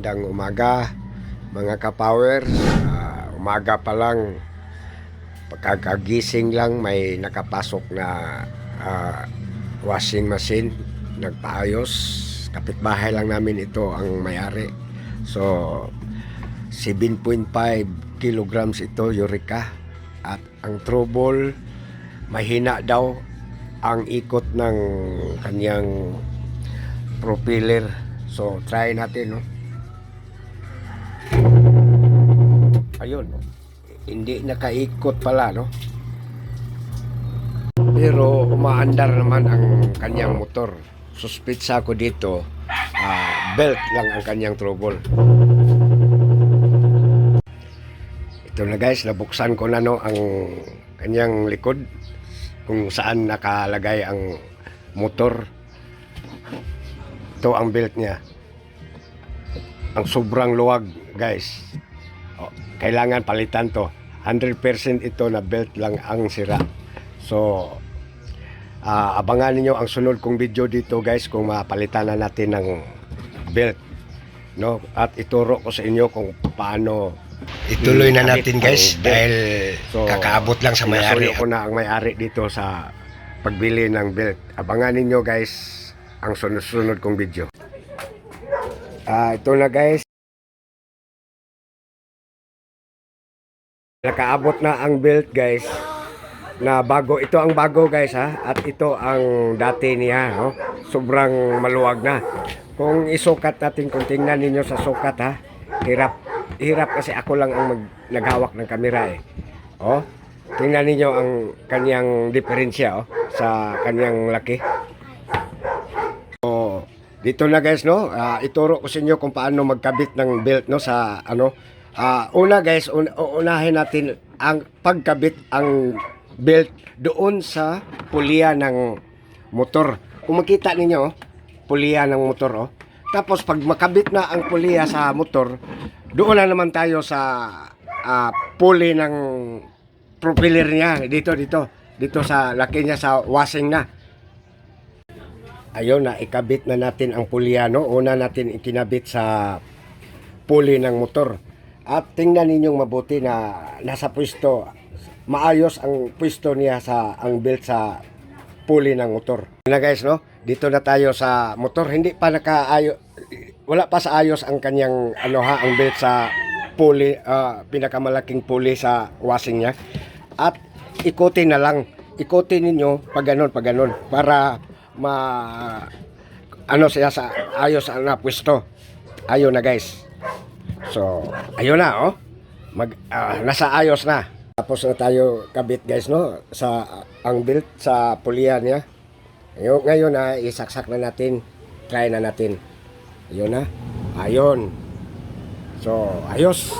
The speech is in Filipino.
Magandang umaga mga kapower. Ah, umaga pa lang pagkakagising lang may nakapasok na ah, washing machine nagpaayos. Kapitbahay lang namin ito ang may-ari. So 7.5 kilograms ito Eureka at ang trouble mahina daw ang ikot ng kanyang propeller. So, try natin, no? Ayun, hindi nakaikot pala, no? Pero umaandar naman ang kanyang motor. Suspitsa ko dito, ah, belt lang ang kanyang trouble. Ito na guys, nabuksan ko na no ang kanyang likod kung saan nakalagay ang motor. Ito ang belt niya. Ang sobrang luwag, guys. Kailangan palitan to. 100% ito na belt lang ang sira. So, ah, abangan niyo ang sunod kong video dito, guys, kung mapalitan na natin ng belt. No? At ituro ko sa inyo kung paano Ituloy na natin guys dahil kakaabot lang sa may-ari. Ko na ang may-ari dito sa pagbili ng belt. Abangan ninyo guys ang sunod-sunod kong video. Ah, ito na guys. Nakaabot na ang belt guys na bago. Ito ang bago guys ha at ito ang dati niya no. Sobrang maluwag na. Kung isukat natin kung tingnan ninyo sa sukat ha. Hirap hirap kasi ako lang ang mag, naghawak ng kamera eh. Oh, tingnan ninyo ang kanyang diferensya oh, sa kanyang laki. Oh, dito na guys no, Ah, ituro ko sa inyo kung paano magkabit ng belt no sa ano. Ah, una guys, un- unahin natin ang pagkabit ang belt doon sa pulya ng motor. Kung makita ninyo, oh, pulya ng motor oh. Tapos pag makabit na ang pulya sa motor, doon na naman tayo sa ah, pulley ng propeller niya dito dito dito sa laki niya sa washing na. Ayun na ikabit na natin ang pulya no. Una natin ikinabit sa pulley ng motor. At tingnan ninyong mabuti na nasa pwesto maayos ang pwesto niya sa ang belt sa pulley ng motor. Na guys no, dito na tayo sa motor. Hindi pa nakaayo wala pa sa ayos ang kanyang ano ha, ang belt sa pulley, ah, pinakamalaking pulley sa washing niya. At ikutin na lang. Ikutin ninyo pag ganun, pag ganun para ma ano siya sa ayos na pwesto. Ayun na guys. So, ayun na oh. Mag ah, nasa ayos na. Tapos na tayo kabit guys no sa ang belt sa pulian niya. Ngayon, ngayon na isaksak na natin. Try na natin. Ayun na. Ayun. So, ayos.